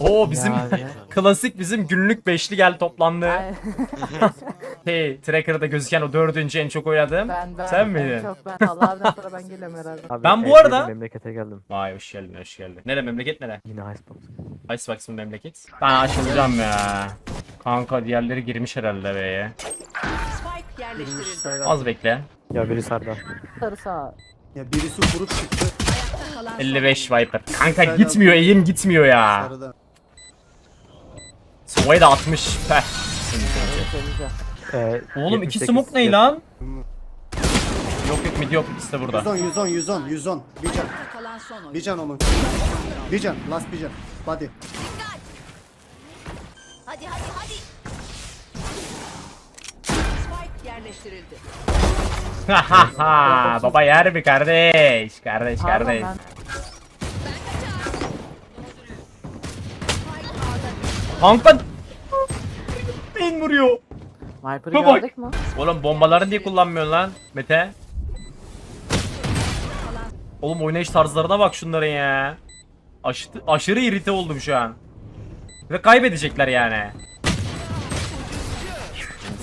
Oo bizim klasik bizim günlük beşli gel toplandı. Hey tracker'da gözüken o dördüncü en çok oynadığım. ben ben. Sen en miydin? Çok ben. Allah'tan sonra ben geliyorum herhalde. Abi, Ben bu arada- memlekete geldim. Vay hoş geldin hoş geldin. Nere memleket nere? Yine Icebox. Icebox mı memleket? Ben açılacağım ya. Kanka diğerleri girmiş herhalde B'ye. Spike yerleştirildi. Az bekle. Ya biri sardı. Sarı sağ. Ya birisi kurup çıktı kalan son 55 Viper. Kanka gitmiyor eğim gitmiyor ya. sarıda. Sway da 60. Peh. Ee, Oğlum iki 78 smoke ne lan? Yok yok mid yok ikisi de burada. 110 110 110 110. Bir can. kalan son oyun. Bir can onun. Bir can. Last bir can. Body. Hadi hadi hadi. Spike yerleştirildi. Hahaha baba yer mi kardeş? Kardeş kardeş. Kanka Beyin vuruyor. Viper'ı Baba. gördük mü? Oğlum bombalarını niye kullanmıyorsun lan Mete? Oğlum oynayış tarzlarına bak şunların ya. Aşı, aşırı irite oldum şu an. Ve kaybedecekler yani.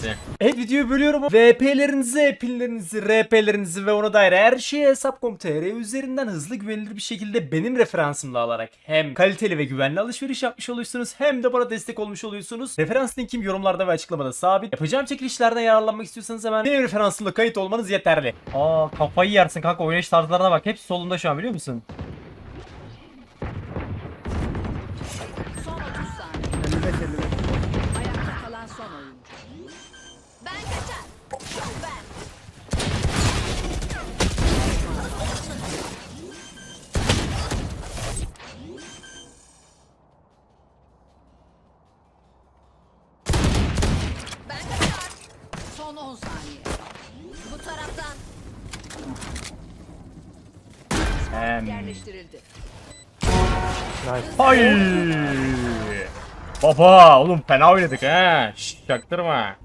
Neyse. Evet videoyu bölüyorum. VP'lerinizi, pinlerinizi, RP'lerinizi ve ona dair her şeyi Hesap.com.tr üzerinden hızlı güvenilir bir şekilde benim referansımla alarak hem kaliteli ve güvenli alışveriş yapmış oluyorsunuz hem de bana destek olmuş oluyorsunuz. Referans linkim yorumlarda ve açıklamada sabit. Yapacağım çekilişlerden yararlanmak istiyorsanız hemen benim referansımla kayıt olmanız yeterli. Aa kafayı yersin kanka oynayış tarzlarına bak. Hepsi solunda şu an biliyor musun? Son 30 saniye. 55 55. Ayakta kalan son oyun. Ben kaçar. Ben. Ben kaçar. Son 10 saniye. Bu taraftan Hem. yerleştirildi. Nice. Hay. Baba oğlum fena oynadık ha. Şşş çaktırma.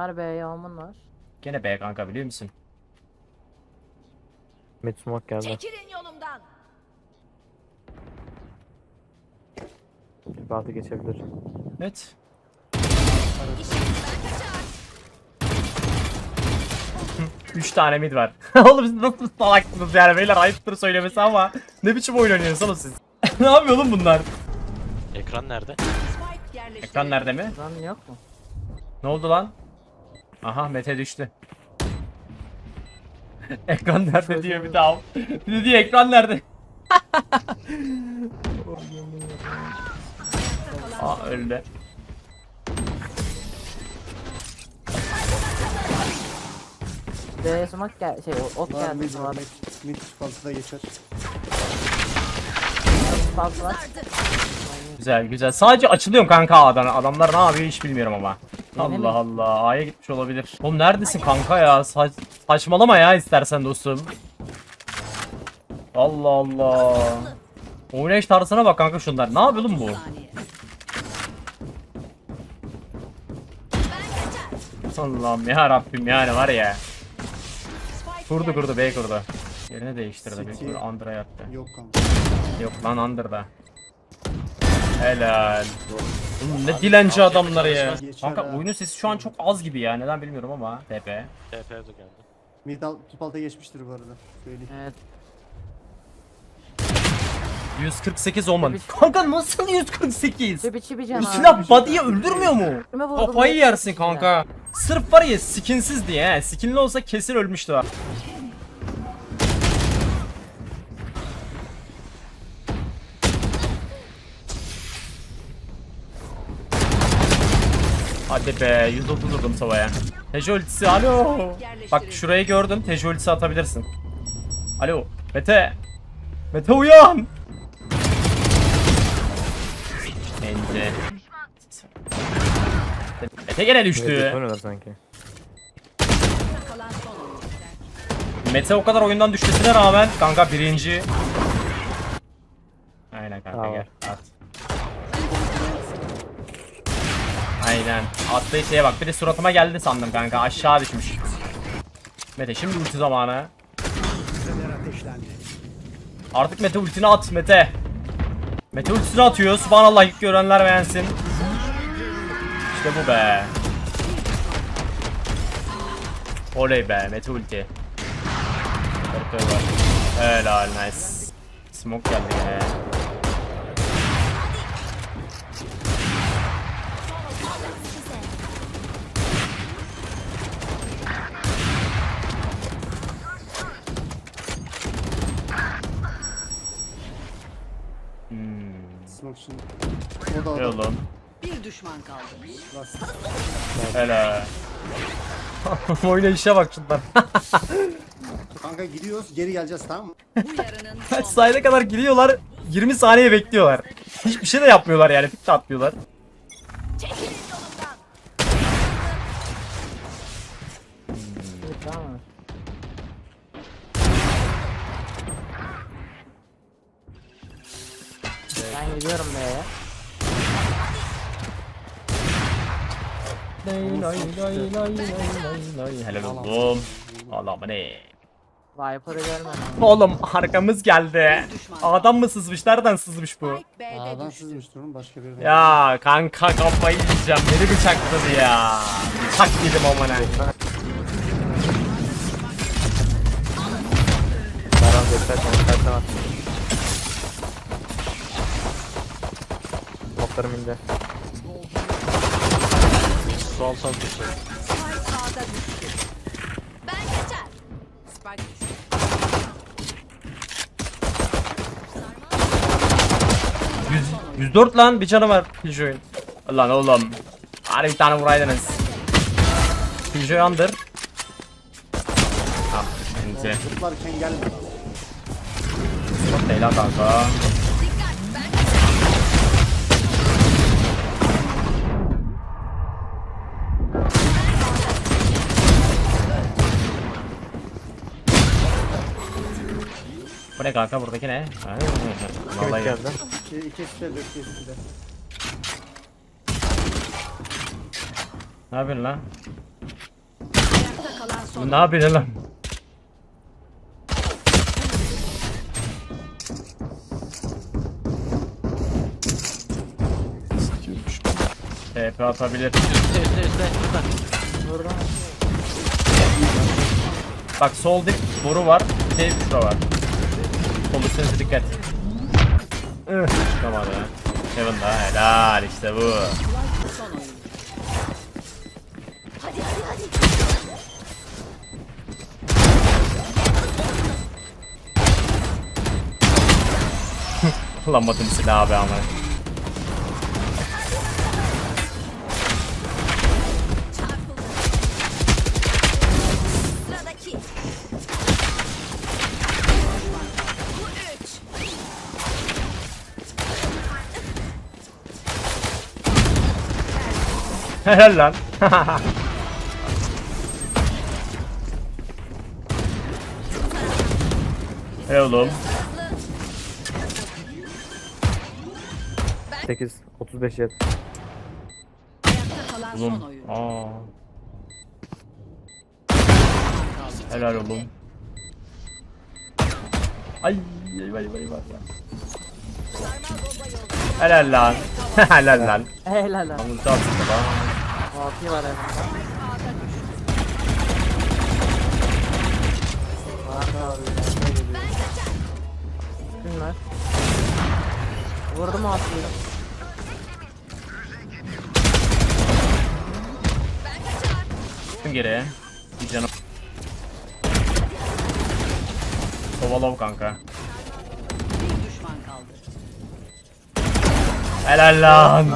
Var be yağmur var. Gene B kanka biliyor musun? Mid smoke geldi. Çekilin yolumdan. Altı geçebilir. Evet. İşimden kaçar. 3 tane mid var. oğlum siz nasıl salaksınız yani beyler ayıptır söylemesi ama ne biçim oyun oynuyorsunuz oğlum siz? ne yapıyor oğlum bunlar? Ekran nerede? Spike yerleştirildi. Ekran nerede mi? Lan yok mu? Ne oldu lan? Aha Mete düştü. ekran nerede diyor bir daha. Bir de diyor ekran nerede? Aa öldü. B smoke gel şey o- ok Var geldi. mid var Var. mid. Mid fazla geçer. Fazla. Güzel güzel. Sadece açılıyorum kanka A'dan. Adamlar ne yapıyor hiç bilmiyorum ama. Mi? Allah Allah. A'ya gitmiş olabilir. Oğlum neredesin kanka ya? Sa- saçmalama ya istersen dostum. Allah Allah. Oynayış tarzına bak kanka şunlar. Ne yapıyor bu? Allah'ım ya Rabbim yani var ya. Kurdu kurdu. B kurdu. Yerini değiştirdi. Bir kur Under'a yattı. Yok kanka. Yok lan Under'da. Helal. Oğlum ne dilenci adamlar ya. Kanka oyunun sesi şu an çok az gibi ya. Neden bilmiyorum ama. TP. TP de geldi. Mid al, tüp alta geçmiştir bu arada. Söyleyeyim. Evet. 148 olmadı. Tabii. Kanka nasıl 148? Çipi çipi can Üstüne abi. body'yi öldürmüyor mu? Kime vurdum Kafayı yersin kanka. Sırf var ya skinsiz diye he. Skinli olsa kesin ölmüştü ha. Hadi be 130 vurdum Sava'ya. Tejo ultisi alo. Bak şurayı gördüm Tejo ultisi atabilirsin. Alo Mete. Mete uyan. Ence. Mete gene düştü. sanki. Mete o kadar oyundan düşmesine rağmen kanka birinci. Aynen kanka Bravo. gel at. Aynen. Attığı şeye bak. Bir de suratıma geldi sandım kanka. Aşağı düşmüş. Mete şimdi ulti zamanı. Artık Mete ultini at Mete. Mete ultisini atıyor. Subhanallah ilk görenler beğensin. İşte bu be. Oley be Mete ulti. Helal nice. Smoke geldi. Smoke şimdi. O da adam. oğlum? Bir düşman kaldı. Last. Helal. Oyuna işe bak şundan. Kanka gidiyoruz geri geleceğiz tamam mı? Bu yarının Kaç son. sayede kadar gidiyorlar. 20 saniye bekliyorlar. Hiçbir şey de yapmıyorlar yani. Pik de atmıyorlar. Çekilin yolumdan. Tamam Ben gidiyorum B'ye. Helal oğlum. Allah'ım ne? Viper'ı görmedim. Oğlum arkamız geldi. Adam mı sızmış? Nereden sızmış bu? A'dan sızmış durun başka bir Ya kanka kafayı yiyeceğim. Beni bıçakladı ya. Bıçak yedim amına. Baran göstersen istersen at. Notlarım indi. Su alsam düşsün. Spike A'da düştü. Ben kaçar. Spike düştü. 100, 104 lan bir canı var Killjoy'un. Lan oğlum. Hadi bir tane vuraydınız. Killjoy under. Ah, enti. Zıplarken gelme. Çok değil ha kanka. Bu ne kanka buradaki ne? Ha, Vallahi geldi. İki, ikisi de bekle ikisi de. Ne yapıyorsun lan? Ayakta kalan son. Bu ne yapıyorsun lan? TP atabilir. Üstte üstte üstte. Şurada. Bak sol dip boru var. Bir de şura var. Üstüne dikkat. Ih, Çıkamadı. Kevin da helal işte bu. Hadi hadi hadi. Kullanmadım silahı abi ama. Helal lan. Hey oğlum. 8, 35 yet. Ayakta kalan son Oğlum. oyun. Aa. Helal oğlum. Ay ay ay ay ay. Helal lan. Helal lan. Helal lan. Ulti atsın da. Altı var elimde. Kim var? Vurdum altıyı. Kim geri? Bir canım. Kovalov kanka. Bir düşman kaldı. Helal lan.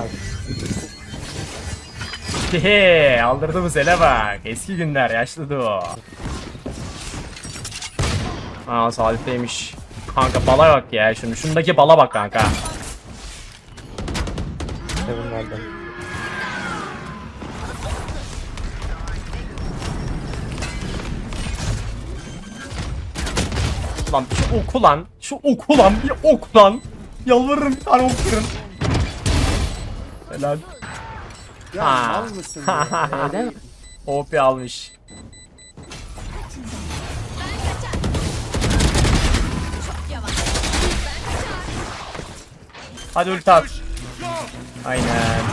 Hehe aldırdığımız ele bak. Eski günler yaşlıdı o. Aa Salih'teymiş. Kanka bala bak ya şunu. Şundaki bala bak kanka. Nerede? Lan şu oku lan. Şu oku lan. Bir ok lan. Yalvarırım bir tane ok. Helal. Ya Ha. mal mısın? Öyle mi? OP almış. Hadi ulti at. Aynen.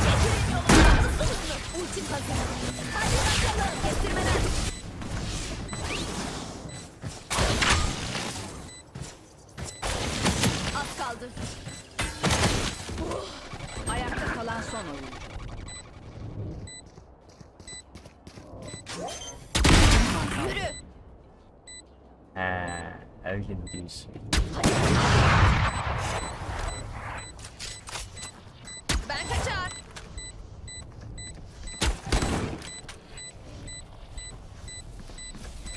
Az kaldı. Ayakta kalan son oyun. Öyle diyorsun. Ben kaçar.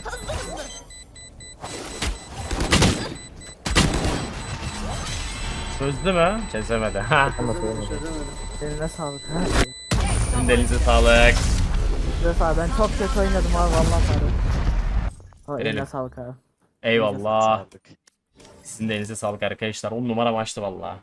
Hızlı hızlı. Çözdü mü? Çözemedi. Ha. Eline sağlık. Sizin de elinize sağlık. Ben çok kötü oynadım abi vallahi Verelim. eline sağlık abi. Eyvallah. Sizin de elinize sağlık arkadaşlar. 10 numara maçtı valla.